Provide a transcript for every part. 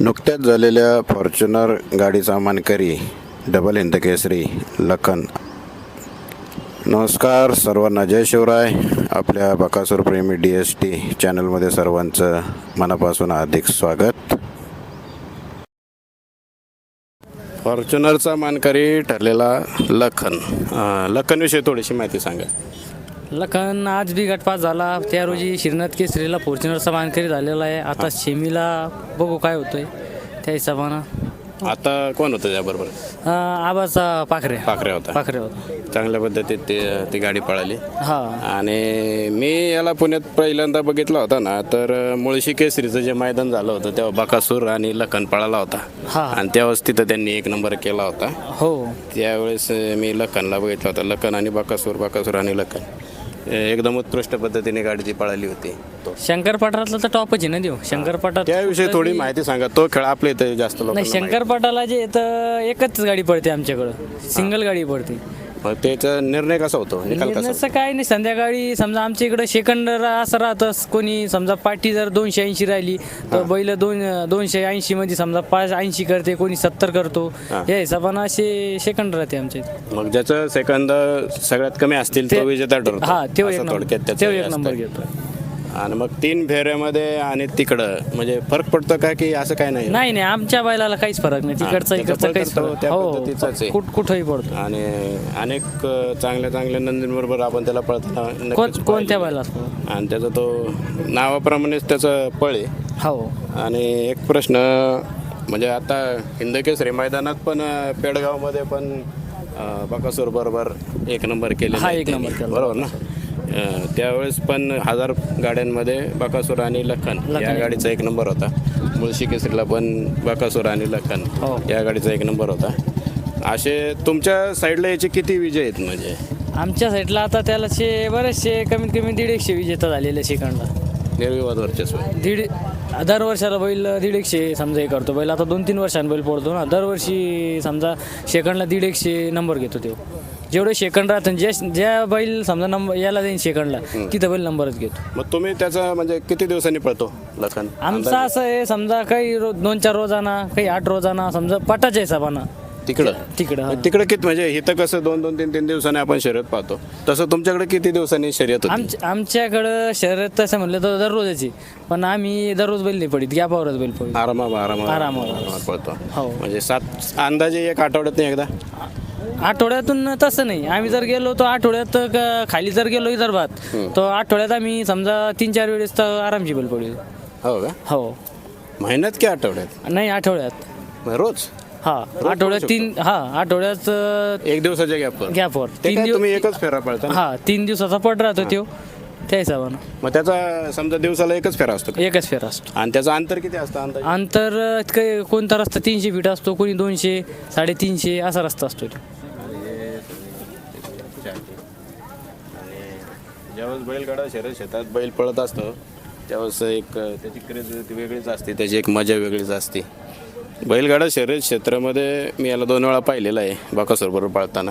नुकत्याच झालेल्या फॉर्च्युनर गाडीचा मानकरी डबल इंदकेसरी लखन. नमस्कार सर्वांना जय शिवराय. आपल्या बकासूर प्रेमी डी एस टी चॅनलमध्ये सर्वांचं मनापासून हार्दिक स्वागत. फॉर्च्युनरचा मानकरी ठरलेला लखन. लखनविषयी थोडीशी माहिती सांगा. लखन आज बी गटपास झाला. त्या रोजी श्रीनाथ केसरीला फॉर्च्युनरचा मानकरी झालेला आहे. आता शेमीला बघू काय होतंय त्या हिशोबानं. आता कोण होतं त्याबरोबर? अं, आबाचा पाखरे. पाखरे होता. पाखरे होता. चांगल्या पद्धतीत ते ती गाडी पळाली. हा. आणि मी याला पुण्यात पहिल्यांदा बघितला होता ना तर मुळशी केसरीचं जे मैदान झालं होतं तेव्हा बकासूर आणि लखन पळाला होता. हा. आणि त्यावेळेस तिथं त्यांनी एक नंबर केला होता. हो. त्यावेळेस मी लखनला बघितला होता. लखन आणि बकासूर बकासूर आणि लखन. एकदम उत्कृष्ट पद्धतीने गाडी ती पळाली होती. शंकर पठारातला तर टॉपच आहे ना देऊ शंकर पठार त्याविषयी थोडी माहिती सांगा. तो खेळ आपल्या इथे जास्त लोक नाही जे येतं एकच गाडी पडते आमच्याकडं. सिंगल गाडी पडते त्याचा निर्णय कसा होतो? निकाल कसा निर्णयचं काय नाही संध्याकाळी समजा आमच्या इकडं सेकंड असं राहतं कोणी. समजा पाठी जर दोनशे ऐंशी राहिली तर बैल दोन दोनशे ऐंशी मध्ये समजा पाच ऐंशी करते कोणी सत्तर करतो. या हिशोबानं असे सेकंड राहते आमच्या इथे. मग ज्याचं सेकंद सगळ्यात कमी असतील तो विजेता ठरतो. हा तेव्हा एक असं नंबर. थोडक्यात त्याचं तेव्हा हे एक असतं. नंबर घेतो. आणि मग तीन फेऱ्यामध्ये आणि तिकडं. म्हणजे फरक पडतो का की असं काय नाही? नाही नाही आमच्या बैलाला काहीच फरक नाही. तिकडचा इकडचा काहीच फरक त्या हो पद्धतीचाच आहे. कुठ कुठंही पडतो. आणि अनेक अ, चांगल्या चांगल्या नंदींबरोबर आपण त्याला पळताना कोण कोणत्या पाहिलं. बैला आणि त्याचा तो नावाप्रमाणेच त्याचं पळ आहे. हो. आणि एक प्रश्न म्हणजे आता हिंदकेसरी मैदानात पण अ, पेडगावमध्ये पण बकासूर बरोबर एक नंबर केले हा, एक नंबर केला. बरोबर ना? त्यावेळेस पण हजार गाड्यांमध्ये बकासूर आणि लखन या गाडीचा एक नंबर होता. मुळशी केसरीला पण बकासूर आणि लखन हो. या गाडीचा एक नंबर होता. असे तुमच्या साईडला याचे किती विजय आहेत म्हणजे? आमच्या साईडला आता त्याला शे बरेचसे कमीत कमी दीड एकशे विजेता झालेले सेकंडला निर्विवाद वर्चस्व दीड दर वर्षाला बैल दीड एकशे समजा हे करतो. बैल आता दोन तीन वर्षांनी बैल पडतो ना. दरवर्षी समजा सेकंडला दीड एकशे नंबर घेतो तो. जेवढे सेकंड राहतात ज्या ज्या बैल समजा नंबर याला जाईन सेकंडला तिथं बैल नंबरच घेतो. मग तुम्ही त्याचा म्हणजे किती दिवसांनी पळतो लखन? आमचं असं आहे समजा काही रो दोन चार रोजाना काही आठ रोजाना समजा पटाच्या हिशोबानं. तिकडं? तिकडं हा. तिकडे किती म्हणजे इथं कसं दोन दोन तीन तीन दिवसांनी आपण शर्यत पाहतो. तसं तुमच्याकडे किती दिवसांनी शर्यत होती? आमच्या आमच्याकडं शर्यत तसं म्हणलं तर दररोजची. पण आम्ही दररोज बैल नाही पडित गॅपावरच बैल पडित. आरामा आरामा आरामावर. पळतो. हो. म्हणजे सात अंदाजे एक आठवड्यात नाही एकदा आठवड्यातून तसं नाही. आम्ही जर गेलो तर आठवड्यात क- खाली जर गेलो विदर्भात तर आठवड्यात आम्ही समजा तीन चार वेळेस तर आरामची बैल पडली हो का? हो. महिन्यात की आठवड्यात? नाही आठवड्यात. मग रोज हा आठवड्यात तीन हा आठवड्यात अं, एक दिवसाच्या गॅपवर गॅपवर ते तीन काय दिवस एकच फेरा पळता ना? हा तीन दिवसाचा पट राहतो तो त्या हिशोबानं. मग त्याचा समजा दिवसाला एकच फेरा असतो का? एकच फेर असतो. आणि त्याचं अंतर किती असतं? अंदाजे? अंतर अं, काही कोणता रस्ता तीनशे फीट असतो कोणी दोनशे साडेतीनशे असा रस्ता असतो तो ज्यावेळेस बैलगाडा शर्यत शेतात बैल पळत असतो त्यावेळेस एक अ, त्याची क्रेज ती वेगळीच असते त्याची एक मजा वेगळीच असते. बैलगाडा शर्यत क्षेत्रामध्ये मी याला दोन वेळा पाहिलेलं आहे बाकासूर बरोबर पळताना.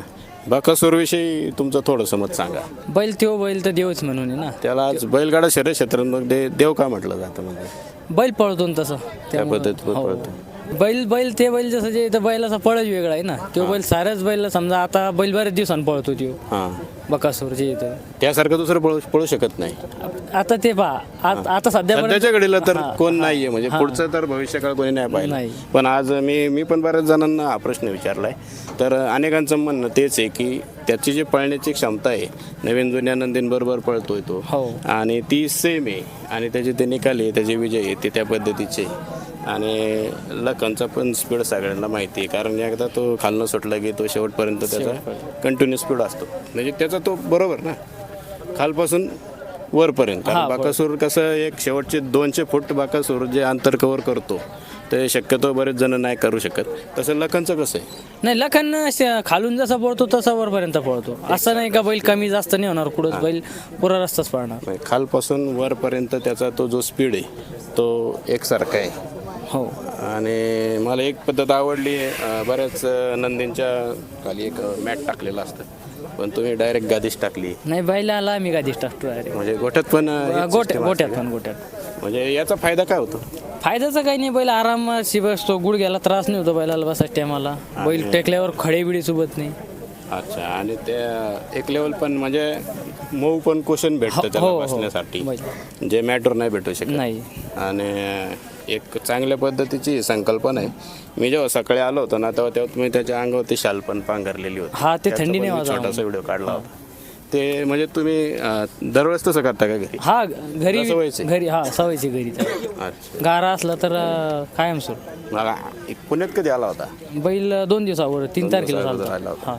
बाकासूरविषयी तुमचं थोडंसं मत सांगा. बैल त्यो बैल तर देवच म्हणून आहे ना. त्याला आज बैलगाडा शर्यत क्षेत्रामध्ये देव का म्हटलं जातं म्हणजे बैल पळतो ना तसं. त्या त्यामुळं- पद्धतीत हो. पळतो. बैल बैल ते बैल जसं जे तर बैलाचा पळच वेगळा आहे ना. तो बैल साऱ्याच बैल समजा आता बैल बऱ्याच दिवसांनी पळतो तो हां. बकासूर जे येतं त्यासारखं दुसरं पळू पळू शकत नाही. आता ते पहा आ- आता सध्या घडीला तर कोण नाहीये. म्हणजे पुढचं तर भविष्यकाळ कोणी नाही पाहिलं. नाही. पण आज मी मी पण बऱ्याच जणांना हा प्रश्न विचारलाय. तर अनेकांचं म्हणणं तेच आहे की त्याची जी पळण्याची क्षमता आहे नवीन जुन्या नंदींबरोबर पळतोय तो. हो. आणि ती सेम आहे. आणि त्याचे ते निकाल आहे त्याचे विजय आहे ते त्या पद्धतीचे आहे. आणि लखनचा पण स्पीड सगळ्यांना माहिती आहे. कारण एकदा तो खालनं सुटला की तो शेवटपर्यंत त्याचा कंटिन्यू स्पीड असतो. म्हणजे त्याचा तो बरोबर ना? खालपासून वरपर्यंत. बाकासूर कसं एक शेवटचे दोनशे फूट बाकासूर जे अंतर कव्हर करतो ते शक्यतो बरेच जण नाही करू शकत. तसं लखनचं कसं आहे? नाही लखन खालून जसा पळतो तसा वरपर्यंत पळतो. असं नाही का बैल कमी जास्त नाही होणार कुठंच बैल पुरा रस्ताच पळणार. म्हणजे खालपासून वरपर्यंत त्याचा तो जो स्पीड आहे तो एकसारखा आहे. हो. आणि मला एक पद्धत आवडली अं, बऱ्याच अं, नंदींच्या खाली एक मॅट टाकलेलं असतं. पण तुम्ही डायरेक्ट गादीच टाकली. नाही बैलाला आम्ही गादीच टाकतो direct. म्हणजे गोठ्यात पण अं, हेच गोट्या system गोट्यात असते. पण का? गोट्यात म्हणजे याचा फायदा काय होतो? फायद्याचं काही नाही बैल आरामाशी बसतो गुडघ्याला त्रास नाही होतो बैलाला बसायच्या टायमाला. बैल टेकल्यावर खडे बिडी सोबत नाही. अच्छा आणि त्या एक लेवल पण म्हणजे मऊ पण कुशन भेटतं त्याला हो, हो. बसण्यासाठी. बैल. जे मॅटर नाही भेटू शकत. नाही. आणि एक चांगल्या पद्धतीची संकल्पना आहे. मी जेव्हा सकाळी आलो होतो ना तेव्हा तेव्हा तुम्ही त्याच्या अंगावरती शाल पण पांघरलेली होती. हा, ते थंडी नाही. छोटासा व्हिडिओ काढला होता. ते म्हणजे तुम्ही अं, दरवेळेस तसं करता का घरी? हा घरी? घरी हा सवयची घरी. अच्छा. गारा असला तर कायम सूर मला पुण्यात कधी आला होता? बैल दोन दिवसावर तीन तारखेला चालतो आला होता. हा.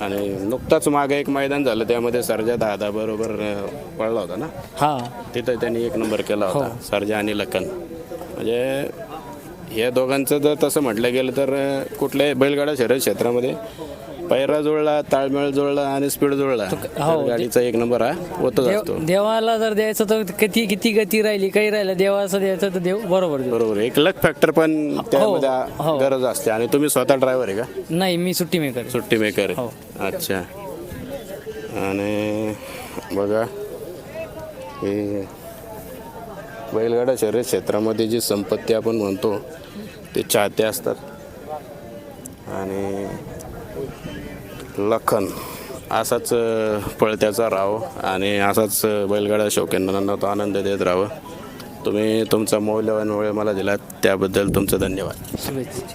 आणि नुकताच मागे एक मैदान झालं त्यामध्ये सर्जा दादा बरोबर पळला होता ना? हा. तिथं त्यांनी एक नंबर केला होता हो. सर्जा आणि लखन. म्हणजे या दोघांचं जर तसं म्हटलं गेलं तर कुठल्याही बैलगाडा शर्यत क्षेत्रामध्ये पैरा जुळला ताळमेळ जुळला आणि स्पीड जुळला हो, तर गाडीचा एक नंबर हा होतच देव असतो. देवाला जर द्यायचं तर किती किती गती राहिली काही राहिलं देवाचं द्यायचं तर देव बरोबर बरोबर एक लक फॅक्टर पण त्यामध्ये हो. गरज असते. आणि तुम्ही स्वतः ड्रायव्हर आहे का? नाही मी सुट्टी मेकर सुट्टी मेकर हो. अच्छा. आणि बघा हे बैलगाडा शर्यत क्षेत्रामध्ये जी संपत्ती आपण म्हणतो ते चाहते असतात. आणि लखन. असाच पळत्याचा राहो आणि असाच बैलगाडा शौकीनांना तो आनंद देत राहावं. तुम्ही तुमचा मौल्यवान वेळ मला दिला त्याबद्दल तुमचं धन्यवाद. शुभेच्छा.